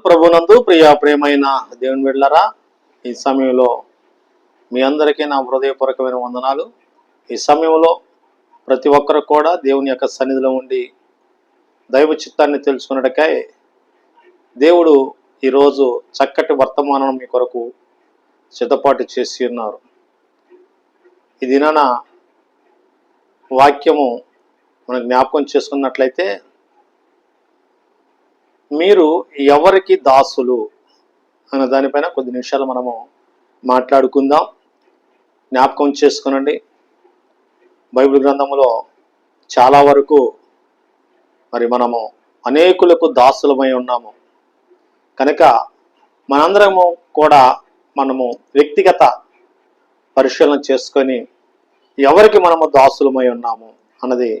ప్రభునందు ప్రియ ప్రేమైన దేవుని బిడ్డలరా ఈ సమయంలో మీ అందరికీ నా హృదయపూర్వకమైన వందనాలు. ఈ సమయంలో ప్రతి ఒక్కరు కూడా దేవుని యొక్క సన్నిధిలో ఉండి దైవ చిత్తాన్ని తెలుసుకున్నటకై దేవుడు ఈరోజు చక్కటి వర్తమానం మీ కొరకు సిద్ధపాటు చేసి ఉన్నారు. ఈ దినాన వాక్యము మనం జ్ఞాపకం చేసుకున్నట్లయితే మీరు ఎవరికి దాసులు? అన్న దానిపైన కొద్ది నిమిషాలు మనము మాట్లాడుకుందాం. జ్ఞాపకం చేసుకునండి. బైబిల్ గ్రంథములో చాలా వరకు మరి మనము అనేకులకు దాసులమై ఉన్నాము. కనుక మనందరము కూడా మనము వ్యక్తిగత పరిశీలన చేసుకొని ఎవరికి మనము దాసులమై ఉన్నాము అన్నది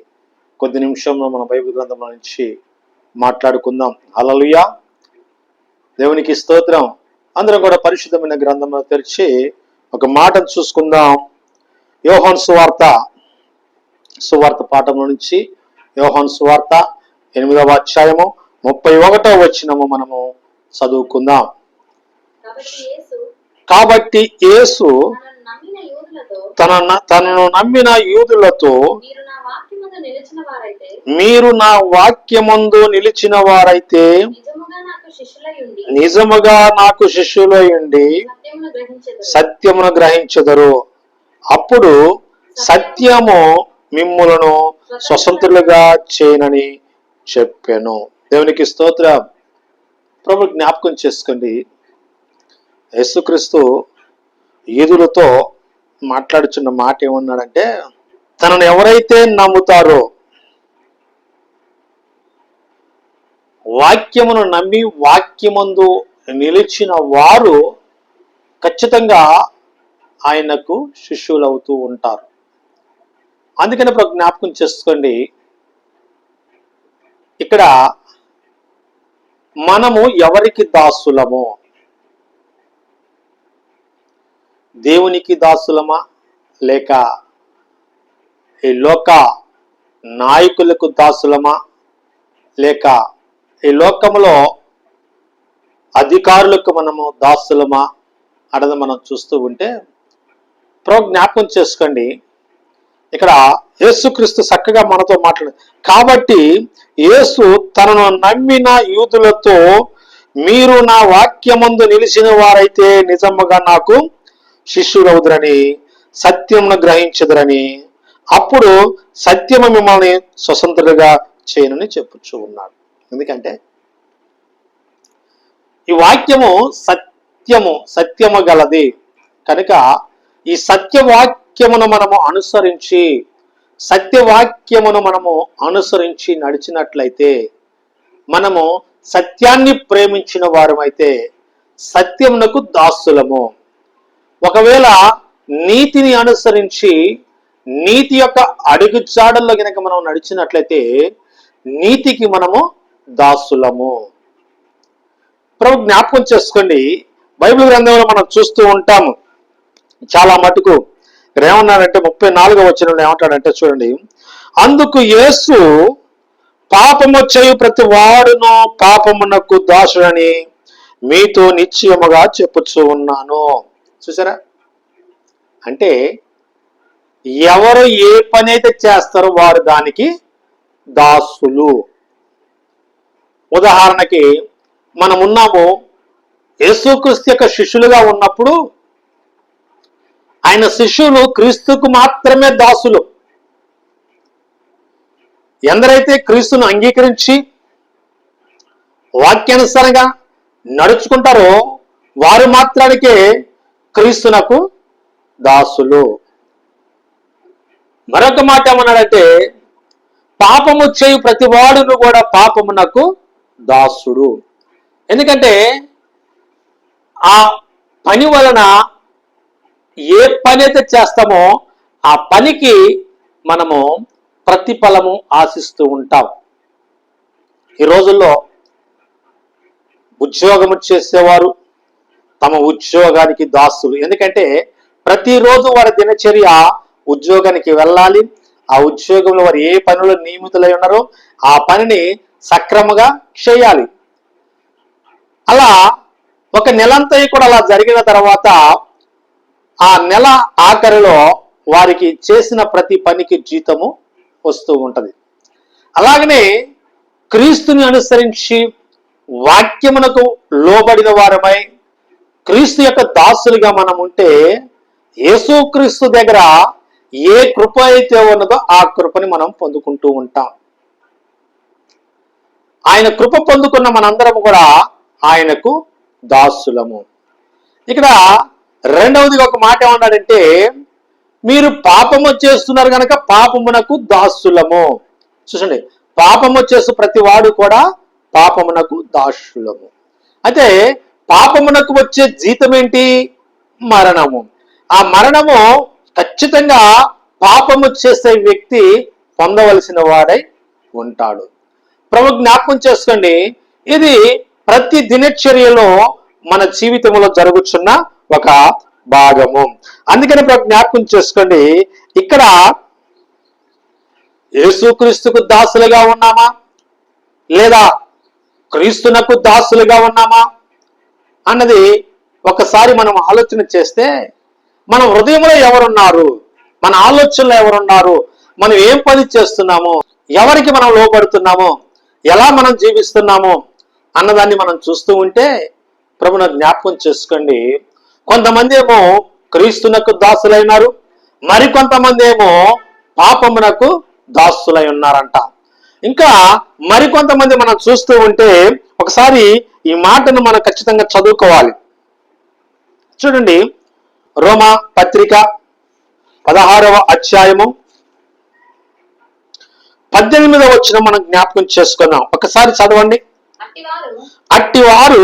కొద్ది నిమిషంలో మన బైబిల్ గ్రంథంలో నుంచి మాట్లాడుకుందాం. హల్లెలూయా. దేవునికి స్తోత్రం. అందరం కూడా పరిశుద్ధమైన గ్రంథంలో తెరిచి ఒక మాటను చూసుకుందాం. యోహాన్ సువార్త. సువార్త పాఠంలో నుంచి యోహాన్ సువార్త ఎనిమిదవ అధ్యాయము ముప్పై ఒకటో వచ్చినము మనము చదువుకుందాం. కాబట్టి యేసు కాబట్టి యేసు తనను నమ్మిన యూదులతో తన తనను నమ్మిన యూదులతో మీరు నా వాక్యమందు నిలిచిన వారైతే నిజముగా నాకు శిష్యులై ఉండి నిజముగా నాకు శిష్యులై ఉండి సత్యమును గ్రహించదు సత్యమును గ్రహించెదరు. అప్పుడు సత్యము మిమ్ములను స్వతంత్రులుగా చేయనని చెప్పాను. దేవునికి స్తోత్రం. ప్రభు జ్ఞాపకం చేసుకోండి. యేసుక్రీస్తు ఈదులతో మాట్లాడుచున్న మాట ఏమన్నాడంటే తనను ఎవరైతే నమ్ముతారో వాక్యమును నమ్మి వాక్యమందు నిలిచిన వారు ఖచ్చితంగా ఆయనకు శిష్యులవుతూ ఉంటారు. అందుకని ఇప్పుడు జ్ఞాపకం చేసుకోండి. ఇక్కడ మనము ఎవరికి దాసులము? దేవునికి దాసులమా? లేక ఈ లోక నాయకులకు దాసులమా? లేక ఈ లోకములో అధికారులకు మనము దాసులమా? అన్నది మనం చూస్తూ ఉంటే ప్రో జ్ఞాపకం చేసుకోండి. ఇక్కడ యేసుక్రీస్తు చక్కగా మనతో మాట్లాడు కాబట్టి యేసు తనను నమ్మిన యూదులతో మీరు నా వాక్యమందు నిలిచిన వారైతే నిజముగా నాకు శిష్యులవుదురని సత్యమును గ్రహించదురని అప్పుడు సత్యము మిమ్మల్ని స్వతంత్రులుగా చేయనని చెప్పుచ్చు ఉన్నాడు. ఎందుకంటే ఈ వాక్యము సత్యము సత్యము గలది. కనుక ఈ సత్యవాక్యమును మనము అనుసరించి సత్యవాక్యమును మనము అనుసరించి నడిచినట్లయితే మనము సత్యాన్ని ప్రేమించిన వారమైతే సత్యమునకు దాసులము. ఒకవేళ నీతిని అనుసరించి నీతి యొక్క అడుగుజాడల్లో గనక మనం నడిచినట్లయితే నీతికి మనము దాసులము. ప్రభు జ్ఞాపకం చేసుకోండి. బైబిల్ గ్రంథంలో మనం చూస్తూ ఉంటాము. చాలా మటుకు ఇక్కడ ఏమన్నాడంటే ముప్పై నాలుగో వచ్చిన ఏమంటాడంటే చూడండి. అందుకు యేసు పాపము చేయు ప్రతి వాడును పాపమునకు దాసుడని మీతో నిశ్చయముగా చెప్పుచూ ఉన్నాను. చూసారా? అంటే ఎవరు ఏ పని అయితే చేస్తారో వారు దానికి దాసులు. ఉదాహరణకి మనం ఉన్నాము యేసుక్రీస్తు యొక్క శిష్యులుగా ఉన్నప్పుడు ఆయన శిష్యులు క్రీస్తుకు మాత్రమే దాసులు. ఎందరైతే క్రీస్తును అంగీకరించి వాక్యానుసారంగా నడుచుకుంటారో వారు మాత్రానికే క్రీస్తునకు దాసులు. మరొక మాట ఏమన్నాడంటే పాపము చేయు ప్రతివాడును కూడా పాపమునకు దాసుడు. ఎందుకంటే ఆ పని వలన ఏ పని అయితే చేస్తామో ఆ పనికి మనము ప్రతిఫలము ఆశిస్తూ ఉంటాం. ఈ రోజుల్లో ఉద్యోగము చేసేవారు తమ ఉద్యోగానికి దాసులు. ఎందుకంటే ప్రతిరోజు వారి దినచర్య ఉద్యోగానికి వెళ్ళాలి. ఆ ఉద్యోగంలో వారు ఏ పనులు నియమితులై ఉన్నారో ఆ పనిని సక్రమంగా చేయాలి. అలా ఒక నెలంతా కూడా అలా జరిగిన తర్వాత ఆ నెల ఆఖరిలో వారికి చేసిన ప్రతి పనికి జీతము వస్తూ ఉంటుంది. అలాగనే క్రీస్తుని అనుసరించి వాక్యమునకు లోబడిన వారమై క్రీస్తు యొక్క దాసులుగా మనం ఉంటే యేసుక్రీస్తు దగ్గర ఏ కృప అయితే ఉన్నదో ఆ కృపని మనం పొందుకుంటూ ఉంటాం. ఆయన కృప పొందుకున్న మనందరం కూడా ఆయనకు దాసులము. ఇక్కడ రెండవది ఒక మాట ఏమన్నాడంటే మీరు పాపము చేస్తున్నారు కనుక పాపమునకు దాసులము. చూసండి పాపము చేస్తూ ప్రతి వాడు కూడా పాపమునకు దాసులము. అయితే పాపమునకు వచ్చే జీతం ఏంటి మరణము. ఆ మరణము ఖచ్చితంగా పాపము చేసే వ్యక్తి పొందవలసిన వాడై ఉంటాడు. ప్రభు జ్ఞాపకం చేసుకోండి. ఇది ప్రతి దినచర్యలో మన జీవితంలో జరుగుతున్న ఒక భాగము. అందుకని ప్రభు జ్ఞాపకం చేసుకోండి. ఇక్కడ యేసుక్రీస్తుకు దాసులుగా ఉన్నామా? లేదా క్రీస్తునకు దాసులుగా ఉన్నామా? అన్నది ఒకసారి మనం ఆలోచన చేస్తే మన హృదయంలో ఎవరున్నారు? మన ఆలోచనలో ఎవరున్నారు? మనం ఏం పని చేస్తున్నాము? ఎవరికి మనం లోపడుతున్నాము ఎలా మనం జీవిస్తున్నాము? అన్నదాన్ని మనం చూస్తూ ఉంటే ప్రభున జ్ఞాపకం చేసుకోండి. కొంతమంది ఏమో క్రీస్తునకు దాసులైనారు. మరికొంతమంది ఏమో పాపమునకు దాసులై ఉన్నారంట. ఇంకా మరికొంతమంది మనం చూస్తూ ఉంటే ఒకసారి ఈ మాటను మనం ఖచ్చితంగా చదువుకోవాలి. చూడండి రోమా పత్రిక పదహారవ అధ్యాయము పద్దెనిమిదవ వచ్చిన మనం జ్ఞాపకం చేసుకున్నాం ఒకసారి చదవండి. అట్టివారు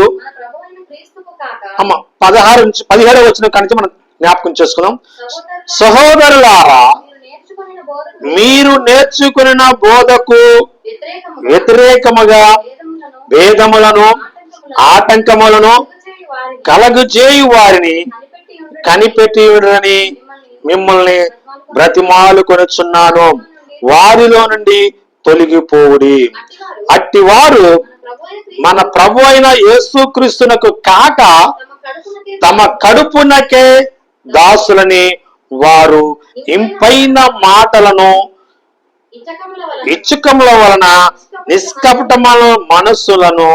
క్రీస్తుకు కాక అమ్మ పదహారు నుంచి పదిహేడవ వచ్చిన కాడి నుంచి మనం జ్ఞాపకం చేసుకున్నాం సహోదరులారా, మీరు నేర్చుకున్న బోధకు వ్యతిరేకముగా భేదములను ఆటంకములను ఆటంకములను వారిని కనిపెట్టి కనిపెట్టియుడని మిమ్మల్ని బ్రతిమాలు కొనుచున్నాను. వారిలో నుండి తొలగిపోవుడి. అట్టి వారు మన ప్రభు అయిన యేసుక్రీస్తునకు కాక తమ కడుపునకే దాసులని వారు ఇంపైన మాటలను ఇచ్చకముల వలన నిష్కపటముల మనస్సులను.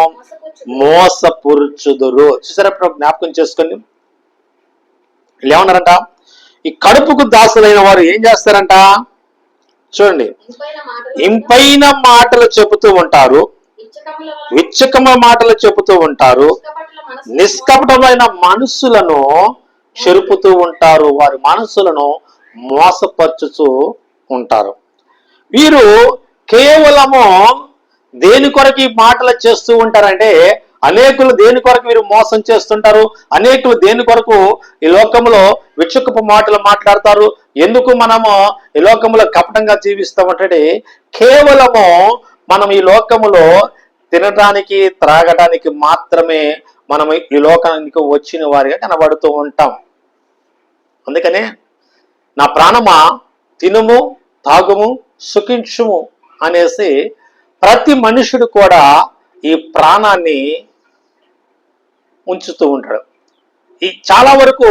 మోసపురుచుదురు. చూసారా జ్ఞాపకం చేసుకోండి. ఏమన్నారంట? ఈ కడుపుకు దాసులైన వారు ఏం చేస్తారంట? చూడండి. ఇంపైన మాటలు చెబుతూ ఉంటారు. విచ్చకమ మాటలు చెబుతూ ఉంటారు. నిష్కపటమైన మనస్సులను చెరుపుతూ ఉంటారు. వారి మనస్సులను మోసపరుచుతూ ఉంటారు. వీరు కేవలము దేని కొరకు ఈ మాటలు చేస్తూ ఉంటారంటే అనేకులు దేని కొరకు వీరు మోసం చేస్తుంటారు అనేకులు దేని కొరకు ఈ లోకంలో విక్షుకపు మాటలు మాట్లాడతారు ఎందుకు మనము ఈ లోకంలో కపటంగా జీవిస్తామంటే కేవలము మనం ఈ లోకములో తినడానికి త్రాగడానికి మాత్రమే మనం ఈ లోకానికి వచ్చిన వారిగా కనబడుతూ ఉంటాం. అందుకనే నా ప్రాణమా? తినుము తాగుము సుఖించుము అనేసి ప్రతి మనుషుడు కూడా ఈ ప్రాణాన్ని ఉంచుతూ ఉంటాడు. ఈ చాలా వరకు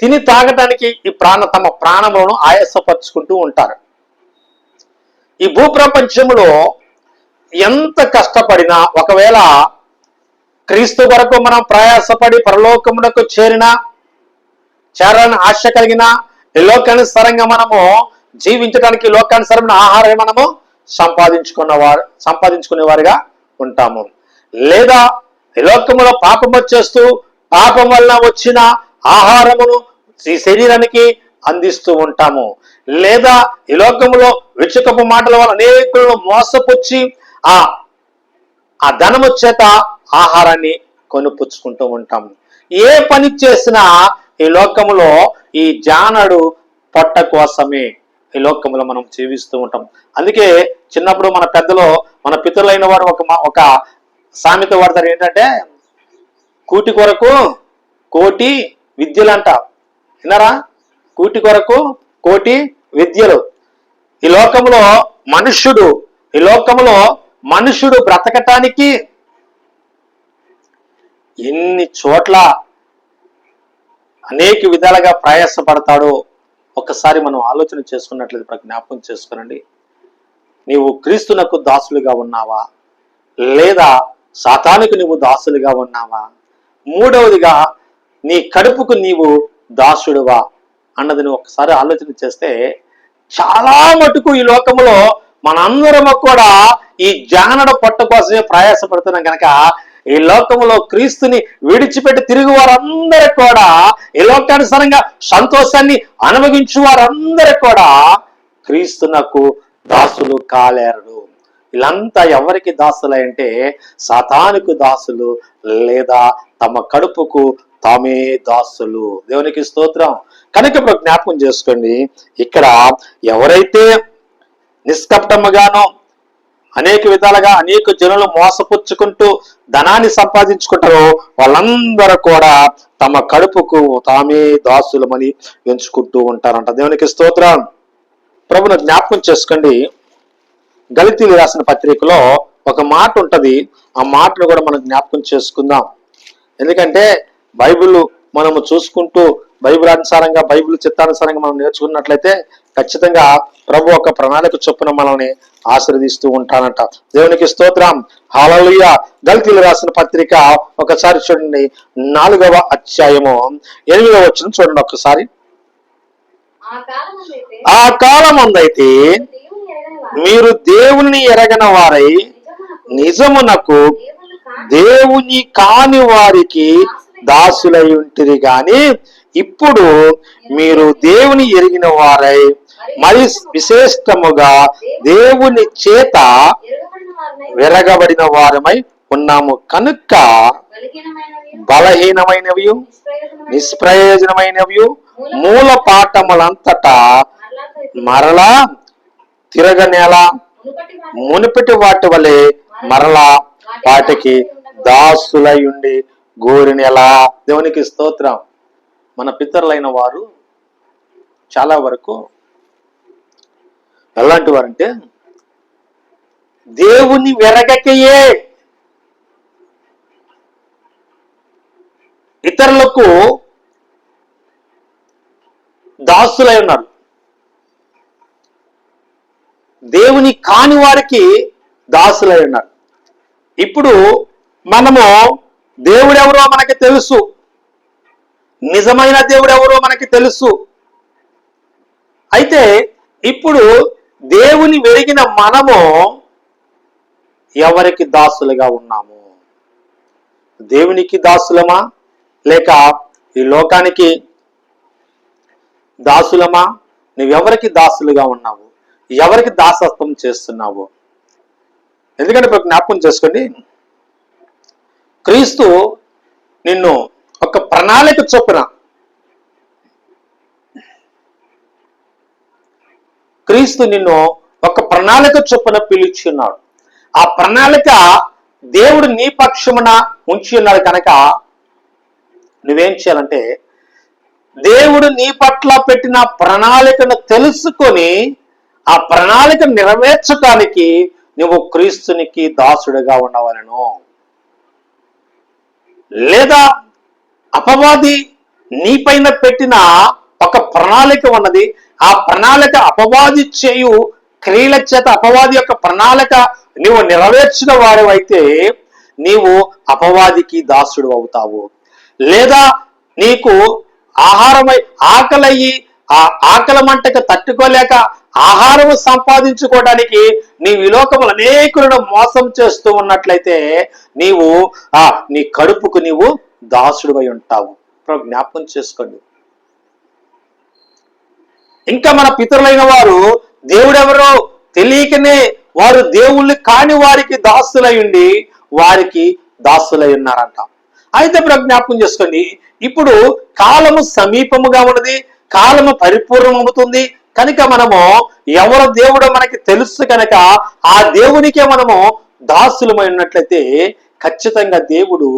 తిని తాగటానికి ఈ ప్రాణ తమ ప్రాణములను ఆయాసపరుచుకుంటూ ఉంటారు. ఈ భూప్రపంచంలో ఎంత కష్టపడినా ఒకవేళ క్రీస్తు వరకు మనం ప్రయాసపడి పరలోకమునకు చేరినా చేరాలని ఆశ కలిగిన ఈ లోకానుసారంగా మనము జీవించడానికి లోకానుసరమైన ఆహారమే ఆహారం మనము సంపాదించుకున్న వారు సంపాదించుకునే వారిగా ఉంటాము. లేదా ఈ లోకములో పాపము చేస్తూ పాపం వలన వచ్చిన ఆహారమును ఈ శరీరానికి అందిస్తూ ఉంటాము. లేదా ఈ లోకములో విచ్చుకపు మాటల వల్ల అనేకులను మోసపుచ్చి ఆ ఆ ధనము చేత ఆహారాన్ని కొనుపుచ్చుకుంటూ ఉంటాము. ఏ పని చేసినా ఈ లోకములో ఈ జానడు పొట్ట కోసమే. ఈ లోకంలో మనం జీవిస్తూ ఉంటాం. అందుకే చిన్నప్పుడు మన పెద్దలు మన పితరులైన వారు ఒక మా- ఒక సామెత వాడతారు. ఏంటంటే కూటి కొరకు కోటి విద్యలంట. విన్నారా? కూటి కొరకు కోటి విద్యలు. ఈ లోకంలో మనుష్యుడు ఈ లోకంలో మనుష్యుడు బ్రతకటానికి ఎన్ని చోట్ల అనేక విధాలుగా ప్రయాసపడతాడు. ఒక్కసారి మనం ఆలోచన చేసుకున్నట్లయితే ఇప్పుడు జ్ఞాపకం చేసుకునండి. నీవు క్రీస్తునకు దాసులుగా ఉన్నావా? లేదా సాతానికి నువ్వు దాసులుగా ఉన్నావా? మూడవదిగా నీ కడుపుకు నీవు దాసుడువా? అన్నది నువ్వు ఒకసారి ఆలోచన చేస్తే చాలా మటుకు ఈ లోకంలో మనందరము కూడా ఈ జానడ పొట్ట కోసమే ప్రయాసపడుతున్నాం కనుక ఈ లోకంలో క్రీస్తుని విడిచిపెట్టి తిరిగి వారందరూ కూడా ఈ లోకానుసారంగా సంతోషాన్ని అనుభవించు వారందరూ కూడా క్రీస్తునకు దాసులు కాలేరు. వీళ్ళంతా ఎవరికి దాసులంటే సతానికి దాసులు లేదా తమ కడుపుకు తామే దాసులు. దేవునికి స్తోత్రం. కనుక ఇప్పుడు జ్ఞాపకం చేసుకోండి. ఇక్కడ ఎవరైతే నిష్కపటముగానో అనేక విధాలుగా అనేక జనులు మోసపుచ్చుకుంటూ ధనాన్ని సంపాదించుకుంటారో వాళ్ళందరూ కూడా తమ కడుపుకు తామే దాసులమని ఎంచుకుంటూ ఉంటారంట. దేవునికి స్తోత్రం. ప్రభును జ్ఞాపకం చేసుకోండి. గలితీలు రాసిన పత్రికలో ఒక మాట ఉంటది. ఆ మాటను కూడా మనం జ్ఞాపకం చేసుకుందాం. ఎందుకంటే బైబిల్ మనము చూసుకుంటూ బైబిల్ అనుసారంగా బైబిల్ చిత్తానుసారంగా మనం నేర్చుకున్నట్లయితే ఖచ్చితంగా ప్రభు ఒక ప్రణాళిక చొప్పున మనల్ని ఆశీర్దిస్తూ ఉంటానంట. దేవునికి స్తోత్రం. హాలలుయ దళితులు రాసిన పత్రిక ఒకసారి చూడండి. నాలుగవ అధ్యాయము. ఎనిమిదవ వచ్చిన చూడండి ఒకసారి. ఆ కాలమందైతే కాలం అందైతే మీరు దేవుని ఎరగన వారై నిజమునకు దేవుని కాని దేవుని కాని వారికి దాసులై ఉంటిరి గాని ఇప్పుడు మీరు దేవుని ఎరిగిన వారై మరి విశేషముగా దేవుని చేత విరగబడిన వెరగబడిన వారమై ఉన్నాము. కనుక బలహీనమైనవి నిష్ప్రయోజనమైనవి మూల పాఠములంతటా మరలా తిరగనేల మునుపటి వాటి వలె మరలా వాటికి దాసులై ఉండి గోరినెలా. దేవునికి స్తోత్రం. మన పితరులైన వారు చాలా వరకు ఎలాంటి వారంటే దేవుని వెరగకయే. ఇతరులకు దాసులై ఉన్నారు. దేవుని కాని వారికి దాసులై ఉన్నారు. ఇప్పుడు మనము దేవుడెవరో మనకి తెలుసు. నిజమైన దేవుడు ఎవరో మనకి తెలుసు. అయితే ఇప్పుడు దేవుని వెలిగిన మనము ఎవరికి దాసులుగా ఉన్నాము? దేవునికి దాసులమా? లేక ఈ లోకానికి దాసులమా? నువ్వెవరికి దాసులుగా ఉన్నావు? ఎవరికి దాసత్వం చేస్తున్నావు? ఎందుకంటే ఇప్పుడు జ్ఞాపకం చేసుకోండి. క్రీస్తు నిన్ను ప్రణాళిక చొప్పున క్రీస్తు నిన్ను ఒక ప్రణాళిక చొప్పున పిలుచున్నాడు ఆ ప్రణాళిక దేవుడు నీ పక్షమున ఉంచి ఉన్నాడు కనుక నువ్వేం చేయాలంటే దేవుడు నీ పట్ల పెట్టిన ప్రణాళికను తెలుసుకొని ఆ ప్రణాళిక నెరవేర్చడానికి నువ్వు క్రీస్తునికి దాసుడిగా ఉండవలను. లేదా అపవాది నీపైన పెట్టిన ఒక ప్రణాళిక ఉన్నది. ఆ ప్రణాళిక అపవాది చేయు క్రియల చేత అపవాది యొక్క ప్రణాళిక నీవు నెరవేర్చిన వాడివైతే నీవు అపవాదికి దాసుడు అవుతావు. లేదా నీకు ఆహారమై ఆకలయ్యి ఆ ఆకలి మంటకు తట్టుకోలేక ఆహారం సంపాదించుకోవడానికి నీ విలోకములు అనేకులను మోసం చేస్తూ ఉన్నట్లయితే నీవు ఆ నీ కడుపుకు నీవు దాసుడువై ఉంటావు. ప్రభు జ్ఞాపకం చేసుకోండి. ఇంకా మన పితరులైన వారు దేవుడెవరో తెలియకనే వారు దేవుళ్ళు కాని వారికి దాసులై ఉండి వారికి దాసులై ఉన్నారంట. అయితే ప్రభు జ్ఞాపకం చేసుకోండి. ఇప్పుడు కాలము సమీపముగా ఉన్నది కాలము పరిపూర్ణమవుతుంది కనుక మనము ఎవరు దేవుడో మనకి తెలుసు కనుక ఆ దేవునికే మనము దాసులమై ఉన్నట్లయితే ఖచ్చితంగా దేవుడు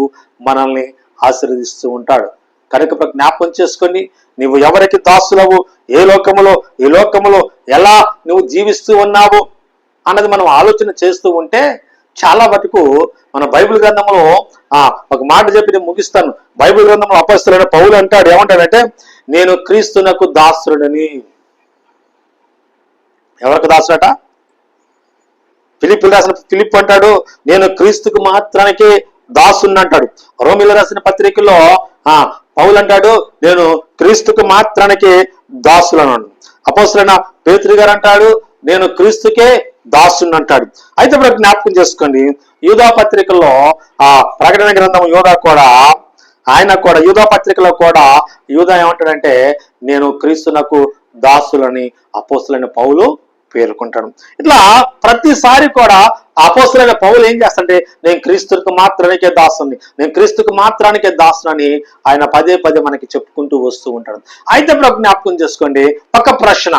మనల్ని ఆశీర్వదిస్తూ ఉంటాడు. కనుక జ్ఞాపకం చేసుకొని నువ్వు ఎవరికి దాసులవు ఏ లోకములో ఈ లోకములో ఎలా నువ్వు జీవిస్తూ ఉన్నావు అన్నది మనం ఆలోచన చేస్తూ ఉంటే చాలా మటుకు మన బైబిల్ గ్రంథంలో ఆ ఒక మాట చెప్పి నేను ముగిస్తాను. బైబిల్ గ్రంథంలో అపస్తులైన పౌలు అంటాడు ఏమంటాడంటే నేను క్రీస్తునకు దాసుడని ఎవరికి దాసుడట? ఫిలిప్ రాసిన ఫిలిప్ అంటాడు నేను క్రీస్తుకు మాత్రానికే దాసుని అంటాడు. రోమిల రాసిన పత్రికలో ఆ పౌలు అంటాడు నేను క్రీస్తుకు మాత్రానికి దాసులను అపోసులైన పేతురి గారు అంటాడు నేను క్రీస్తుకే దాసుని అంటాడు. అయితే ఇప్పుడు జ్ఞాపకం చేసుకోండి. యూదా పత్రికలో ఆ ప్రకటన గ్రంథం యూదా కూడా ఆయన కూడా యూదా పత్రికలో కూడా యూదా ఏమంటాడంటే నేను క్రీస్తునకు దాసులని అపోసులని పౌలు పేర్కొంటాడు. ఇట్లా ప్రతిసారి కూడా అపోసులైన పౌలు ఏం చేస్తంటే నేను క్రీస్తుకు మాత్రానికే దాసుని నేను క్రీస్తుకు మాత్రానికే దాసునని ఆయన పదే పదే మనకి చెప్పుకుంటూ వస్తూ ఉంటాడు. అయితే ఇప్పుడు జ్ఞాపకం చేసుకోండి ఒక ప్రశ్న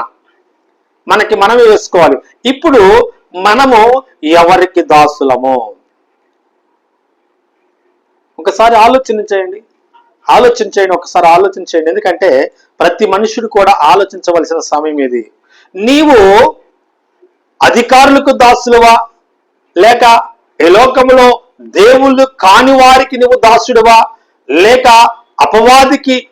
మనకి మనమే వేసుకోవాలి. ఇప్పుడు మనము ఎవరికి దాసులము? ఒకసారి ఆలోచన చేయండి. ఆలోచన చేయండి ఒకసారి ఆలోచించండి ఎందుకంటే ప్రతి మనుషుడు కూడా ఆలోచించవలసిన సమయం ఇది. నీవు అధికారులకు దాసులవా? లేక ఈ లోకములో దేవుళ్ళు కాని వారికి నువ్వు దాసుడువా? లేక అపవాదికి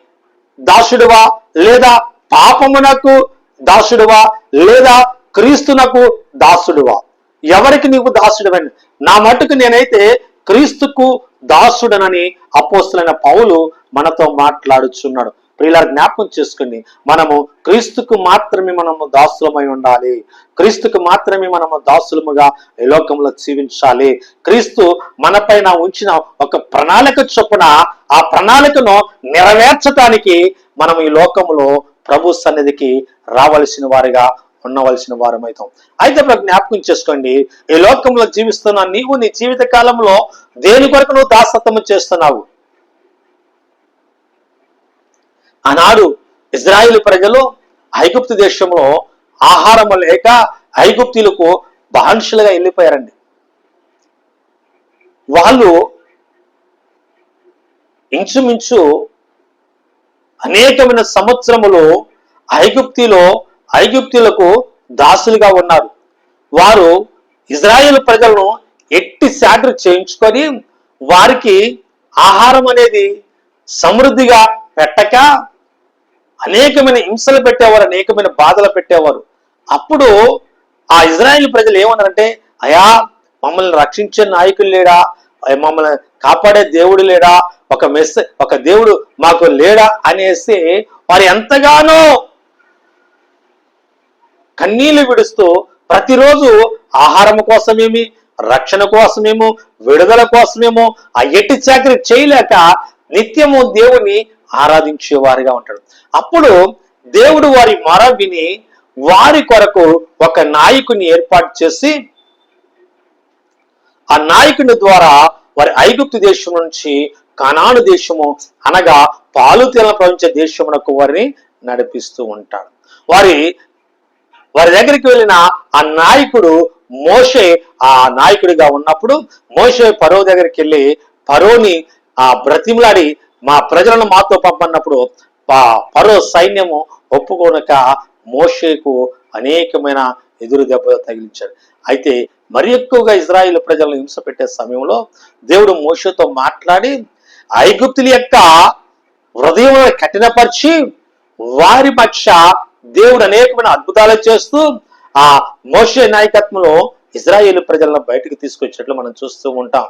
దాసుడువా? లేదా పాపమునకు దాసుడువా? లేదా క్రీస్తునకు దాసుడువా? ఎవరికి నీవు దాసుడువని? నా మటుకు నేనైతే క్రీస్తుకు దాసుడనని అపోస్తులైన పౌలు మనతో మాట్లాడుచున్నాడు. ప్రియుల జ్ఞాపకం చేసుకోండి మనము క్రీస్తుకు మాత్రమే మనము దాసులమై ఉండాలి. క్రీస్తుకు మాత్రమే మనము దాసులముగా ఈ లోకంలో జీవించాలి. క్రీస్తు మనపైన ఉంచిన ఒక ప్రణాళిక చొప్పున ఆ ప్రణాళికను నెరవేర్చడానికి మనం ఈ లోకములో ప్రభు సన్నిధికి రావలసిన వారిగా ఉండవలసిన వారమైతాం. అయితే ఇప్పుడు జ్ఞాపకం చేసుకోండి. ఈ లోకంలో జీవిస్తున్న నీవు నీ జీవిత కాలంలో దేని కొరకు నువ్వు దాసత్వము చేస్తున్నావు? ఆనాడు ఇజ్రాయిల్ ప్రజలు ఐగుప్తు దేశంలో ఆహారం లేక ఐగుప్తీలకు బాన్షులుగా వెళ్ళిపోయారండి. వాళ్ళు ఇంచుమించు అనేకమైన సంవత్సరములు ఐగుప్తిలో ఐగుప్తులకు దాసులుగా ఉన్నారు. వారు ఇజ్రాయేల్ ప్రజలను ఎట్టి శాఖలు చేయించుకొని వారికి ఆహారం అనేది సమృద్ధిగా పెట్టక అనేకమైన హింసలు పెట్టేవారు అనేకమైన బాధలు పెట్టేవారు. అప్పుడు ఆ ఇజ్రాయేల్ ప్రజలు ఏమన్నారంటే అయా మమ్మల్ని రక్షించే నాయకులు లేడా? మమ్మల్ని కాపాడే దేవుడు లేడా? ఒక మెస్ ఒక దేవుడు మాకు లేడా? అనేసి వారు ఎంతగానో కన్నీళ్ళు విడుస్తూ ప్రతిరోజు ఆహారం కోసమేమి రక్షణ కోసమేమో విడుదల కోసమేమో ఆ ఎట్టి చాకరీ చేయలేక నిత్యము దేవుని ఆరాధించేవారిగా ఉంటాడు. అప్పుడు దేవుడు వారి మొర విని వారి కొరకు ఒక నాయకుని ఏర్పాటు చేసి ఆ నాయకుని ద్వారా వారి ఐగుప్తు దేశం నుంచి కనాను దేశము అనగా పాలు తేల ప్రపంచ దేశమునకు వారిని నడిపిస్తూ ఉంటాడు. వారి వారి దగ్గరికి వెళ్ళిన ఆ నాయకుడు మోషే ఆ నాయకుడిగా ఉన్నప్పుడు మోషే పరో దగ్గరికి వెళ్ళి పరోని ఆ బ్రతిమలాడి మా ప్రజలను మాతో పంపన్నప్పుడు పరో సైన్యము ఒప్పుకోనక మోషేకు అనేకమైన ఎదురు దెబ్బ తగిలించాడు. అయితే మరి ఎక్కువగా ఇజ్రాయిల్ ప్రజలను హింస పెట్టే సమయంలో దేవుడు మోషతో మాట్లాడి ఐగుప్తుల యొక్క హృదయం కఠినపరిచి వారి పక్ష దేవుడు అనేకమైన అద్భుతాలు చేస్తూ ఆ మోషే నాయకత్వంలో ఇజ్రాయేల్ ప్రజలను బయటకు తీసుకొచ్చినట్లు మనం చూస్తూ ఉంటాం.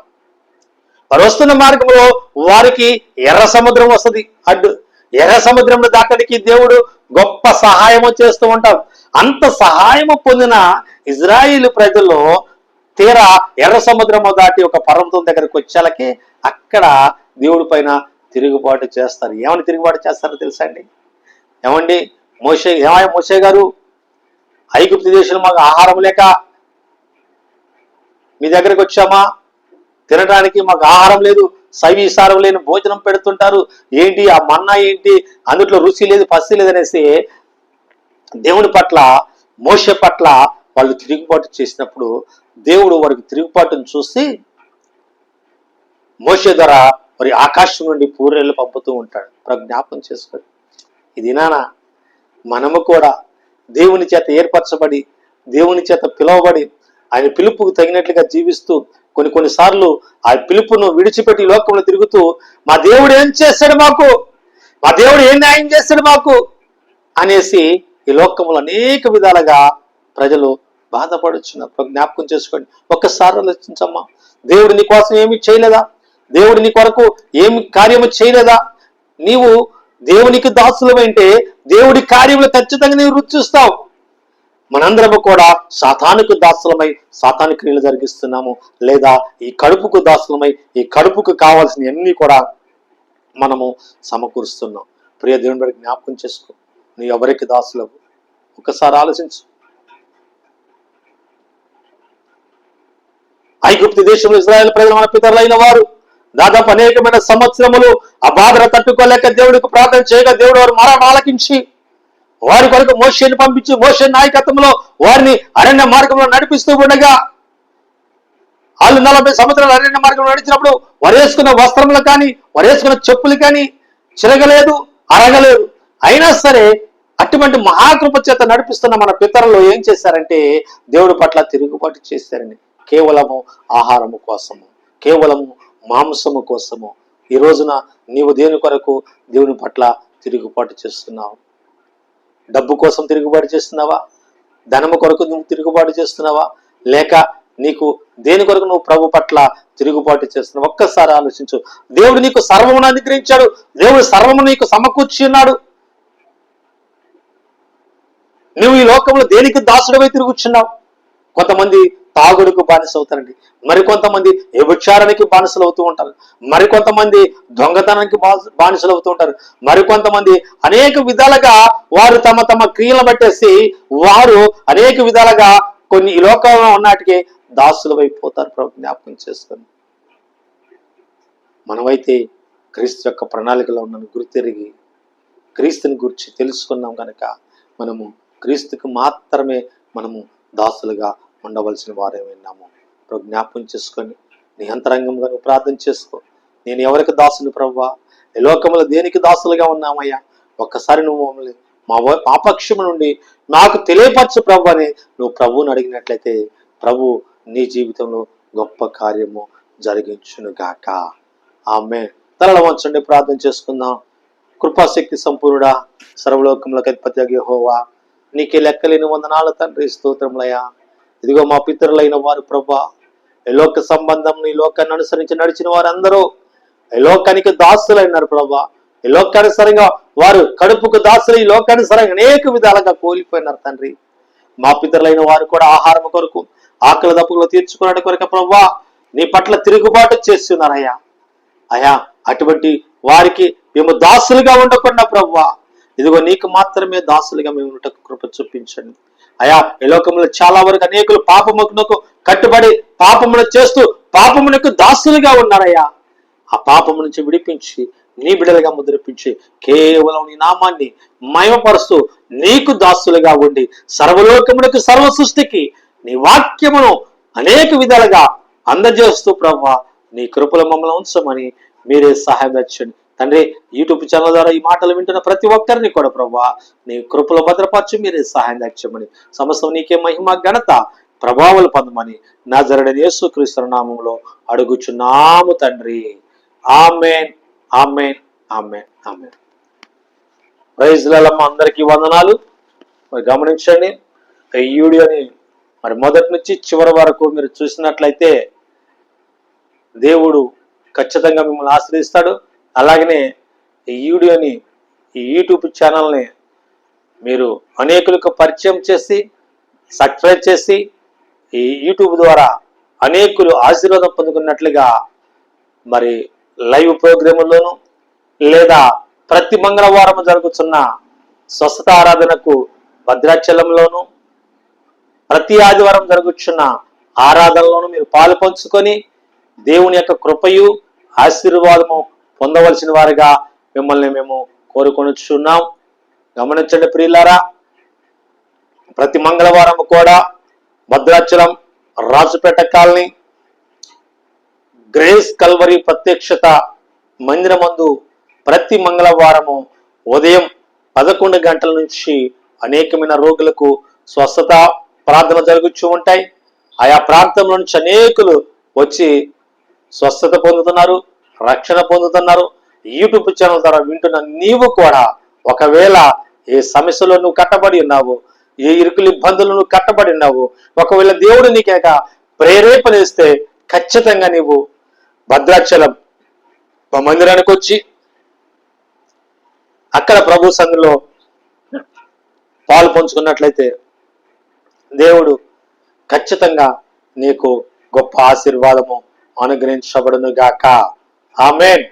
వారు వస్తున్న మార్గంలో వారికి ఎర్ర సముద్రం వస్తుంది. అడ్డు. ఎర్ర సముద్రంలో దాటడానికి దేవుడు గొప్ప సహాయము చేస్తూ ఉంటాం అంత సహాయము పొందిన ఇజ్రాయిల్ ప్రజలు తీరా ఎర్ర సముద్రము దాటి ఒక పర్వతం దగ్గరకు వచ్చేలకి అక్కడ దేవుడి పైన తిరుగుబాటు చేస్తారు. ఏమని తిరుగుబాటు చేస్తారో తెలుసా అండి? ఏమండి? మోషే ఏమాయ మోషే గారు? ఐగుప్తి దేశంలో మాకు ఆహారం లేక మీ దగ్గరకు వచ్చామా? తినడానికి మాకు ఆహారం లేదు సవిసారం లేని భోజనం పెడుతుంటారు. ఏంటి ఆ మన్నా ఏంటి అందుట్లో రుచి లేదు పసి లేదు అనేసి దేవుని పట్ల మోస పట్ల వాళ్ళు తిరుగుబాటు చేసినప్పుడు దేవుడు వారికి తిరుగుబాటును చూసి మోస ద్వారా మరి ఆకాశం నుండి పూరేళ్ళు పంపుతూ ఉంటాడు ప్రజ్ఞాపం జ్ఞాపకం చేసుకోండి ఇది నానా మనము కూడా దేవుని చేత ఏర్పరచబడి దేవుని చేత పిలువబడి ఆయన పిలుపుకు తగినట్లుగా జీవిస్తూ కొన్ని కొన్నిసార్లు ఆ పిలుపును విడిచిపెట్టి లోకంలో తిరుగుతూ మా దేవుడు ఏం చేస్తాడు మాకు? మా దేవుడు ఏం న్యాయం చేస్తాడు మాకు? అనేసి ఈ లోకంలో అనేక విధాలుగా ప్రజలు బాధపడుచున్నారు. జ్ఞాపకం చేసుకోండి. ఒక్కసారి ఆలోచించమ్మా. దేవుడు నీ కోసం ఏమి చేయలేదా? దేవుడు నీ కొరకు ఏమి కార్యము చేయలేదా? నీవు దేవునికి దాసులమైంటే దేవుడి కార్యములు ఖచ్చితంగా నీవు రుచి చూస్తావు. మనందరము కూడా సాతానుకు దాసులమై సాతాను క్రియలు జరిగిస్తున్నాము. లేదా ఈ కడుపుకు దాసులమై ఈ కడుపుకు కావాల్సిన అన్ని కూడా మనము సమకూరుస్తున్నాం. ప్రియ దేవుని జ్ఞాపకం చేసుకో నీ ఎవరికి దాసులవు? ఒకసారి ఆలోచించు. ఐగుప్తి దేశంలో ఇజ్రాయెల్ ప్రజలు మన పితరులైన వారు దాదాపు అనేకమైన సంవత్సరములు ఆ బాధను తట్టుకోలేక దేవుడికి ప్రార్థన చేయగా దేవుడు వారు మరణ ఆలకించి వారి కొరకు మోషేని పంపించి మోషే నాయకత్వంలో వారిని అరణ్య మార్గంలో నడిపిస్తూ ఉండగా వాళ్ళు నలభై సంవత్సరాలు అరణ్య మార్గంలో నడిచినప్పుడు వరేసుకున్న వేసుకున్న వస్త్రములు కానీ వరేసుకున్న వేసుకున్న చెప్పులు కానీ చిరగలేదు అరగలేదు. అయినా సరే అటువంటి మహాకృప చేత నడిపిస్తున్న మన పితరులు ఏం చేశారంటే దేవుడి పట్ల తిరుగుబాటు చేశారండి. కేవలము ఆహారము కోసము కేవలము మాంసము కోసము. ఈ రోజున నీవు దేని కొరకు దేవుని పట్ల తిరుగుబాటు చేస్తున్నావు? డబ్బు కోసం తిరుగుబాటు చేస్తున్నావా? ధనము కొరకు నువ్వు తిరుగుబాటు చేస్తున్నావా? లేక నీకు దేని కొరకు నువ్వు ప్రభు పట్ల తిరుగుబాటు చేస్తున్నావు? ఒక్కసారి ఆలోచించు. దేవుడు నీకు సర్వమును అనుగ్రహించాడు. దేవుడు సర్వము నీకు సమకూర్చి ఉన్నాడు. నువ్వు ఈ లోకంలో దేనికి దాసుడవై తిరుగుచున్నావు? కొంతమంది తాగుడుకు బానిస అవుతారండి మరికొంతమంది వ్యభిచారానికి బానిసలు అవుతూ ఉంటారు మరికొంతమంది దొంగతనానికి బానిసలు అవుతూ ఉంటారు. మరికొంతమంది అనేక విధాలుగా వారు తమ తమ క్రియలను పట్టేసి వారు అనేక విధాలుగా కొన్ని ఈ లోకంలో ఉన్నాటికి దాసులు అయిపోతారు ప్రభు జ్ఞాపకం చేసుకొని. మనమైతే క్రీస్తు యొక్క ప్రణాళికలో ఉన్న గుర్తెరిగి క్రీస్తుని గురించి తెలుసుకున్నాం కనుక మనము క్రీస్తుకు మాత్రమే మనము దాసులుగా ఉండవలసిన వారే విన్నాము ప్రభు జ్ఞాపం చేసుకొని నీ అంతరంగంగా నువ్వు ప్రార్థన చేసుకో. నేను ఎవరికి దాసుని ప్రవ్వా? ఈ లోకంలో దేనికి దాసులుగా ఉన్నామయ్యా? ఒక్కసారి నువ్వు మమ్మల్ని మా మా పక్షము నుండి నాకు తెలియపరచు ప్రభు అని నువ్వు ప్రభువుని అడిగినట్లయితే ప్రభు నీ జీవితంలో గొప్ప కార్యము జరిగించును గాక. ఆమె తలల వంచండి ప్రార్థన చేసుకుందాం. కృపాశక్తి సంపూర్ణుడా సర్వలోకములకు అధిపతి అగ్యహోవా నీకే లెక్కలేని వందనాలు తండ్రి స్తోత్రములయ్యా. ఇదిగో మా పితరులైన వారు ప్రభా ఈ లోక సంబంధం ఈ లోకాన్ని అనుసరించి నడిచిన వారందరూ ఈ లోకానికి దాసులైనారు ప్రభా. ఈ లోకానుసరంగా వారు కడుపుకు దాసులు ఈ లోకానుసరంగా అనేక విధాలుగా కోల్పోయినారు తండ్రి. మా పితరులైన వారు కూడా ఆహారం కొరకు ఆకలి దప్పులు తీర్చుకున్నట్టు కొరకు ప్రభా నీ పట్ల తిరుగుబాటు చేస్తున్నారయ్యా. అయ్యా అటువంటి వారికి మేము దాసులుగా ఉండకుండా ప్రవ్వా ఇదిగో నీకు మాత్రమే దాసులుగా మేము ఉండటకు కృప చూపించండి. అయా ఈ లోకంలో చాలా వరకు అనేకులు పాపమునకు కట్టుబడి పాపమును చేస్తూ పాపమునకు దాసులుగా ఉన్నారయ్యా. ఆ పాపము నుంచి విడిపించి నీ బిడలుగా ముద్రపించి కేవలం నీ నామాన్ని మయమపరుస్తూ నీకు దాసులుగా ఉండి సర్వలోకమునకు సర్వ సృష్టికి నీ వాక్యమును అనేక విధాలుగా అందజేస్తూ ప్రభా నీ కృపల మమ్మల్ని ఉంచమని మీరే సహాయం తెచ్చండి తండ్రి యూట్యూబ్ ఛానల్ ద్వారా ఈ మాటలు వింటున్న ప్రతి ఒక్కరిని కూడా ప్రభా నీ కృపలో భద్రపరచు మీరే సహాయం తెచ్చమని సమస్తం నీకే మహిమ ఘనత ప్రభావాలు పొందమని నా జరడని యేసు క్రీస్తు నామంలో అడుగుచున్నాము తండ్రి. Amen amen amen amen. వైజ్లమ్మ అందరికీ వందనాలు. మరి గమనించండి ఈ వీడియోని మరి మొదటి నుంచి చివరి వరకు మీరు చూసినట్లయితే దేవుడు ఖచ్చితంగా మిమ్మల్ని ఆశ్రయిస్తాడు. అలాగనే ఈ వీడియోని ఈ యూట్యూబ్ ఛానల్ని మీరు అనేకులకు పరిచయం చేసి సబ్స్క్రైబ్ చేసి ఈ యూట్యూబ్ ద్వారా అనేకులు ఆశీర్వాదం పొందుకున్నట్లుగా మరి లైవ్ ప్రోగ్రాముల్లోనూ లేదా ప్రతి మంగళవారం జరుగుతున్న స్వస్థత ఆరాధనకు భద్రాచలంలోను ప్రతి ఆదివారం జరుగుతున్న ఆరాధనలోను మీరు పాలు పంచుకొని దేవుని యొక్క కృపయు ఆశీర్వాదము పొందవలసిన వారిగా మిమ్మల్ని మేము కోరుకొనిచున్నాం. గమనించండి ప్రియులారా ప్రతి మంగళవారం కూడా Bhadrachalam Rajupeta colony grace Calvary ప్రత్యక్షత మందిరమందు ప్రతి మంగళవారము ఉదయం పదకొండు గంటల నుంచి అనేకమైన రోగులకు స్వస్థత ప్రార్థన జరుగుతూ ఉంటాయి. ఆయా ప్రాంతంలో నుంచి అనేకులు వచ్చి స్వస్థత పొందుతున్నారు. రక్షణ పొందుతున్నారు. యూట్యూబ్ ఛానల్ ద్వారా వింటున్న నీవు కూడా ఒకవేళ ఏ సమస్యలో నువ్వు కట్టబడి ఉన్నావు ఏ ఇరుకులు ఇబ్బందులు నువ్వు కట్టబడి ఉన్నావు ఒకవేళ దేవుడు నీకేక ప్రేరేపణిస్తే ఖచ్చితంగా నీవు భద్రాచలం మందిరానికి వచ్చి అక్కడ ప్రభు సంధిలో పాలు పంచుకున్నట్లయితే దేవుడు ఖచ్చితంగా నీకు గొప్ప ఆశీర్వాదము అనుగ్రహించబడును గాక ఆమెన్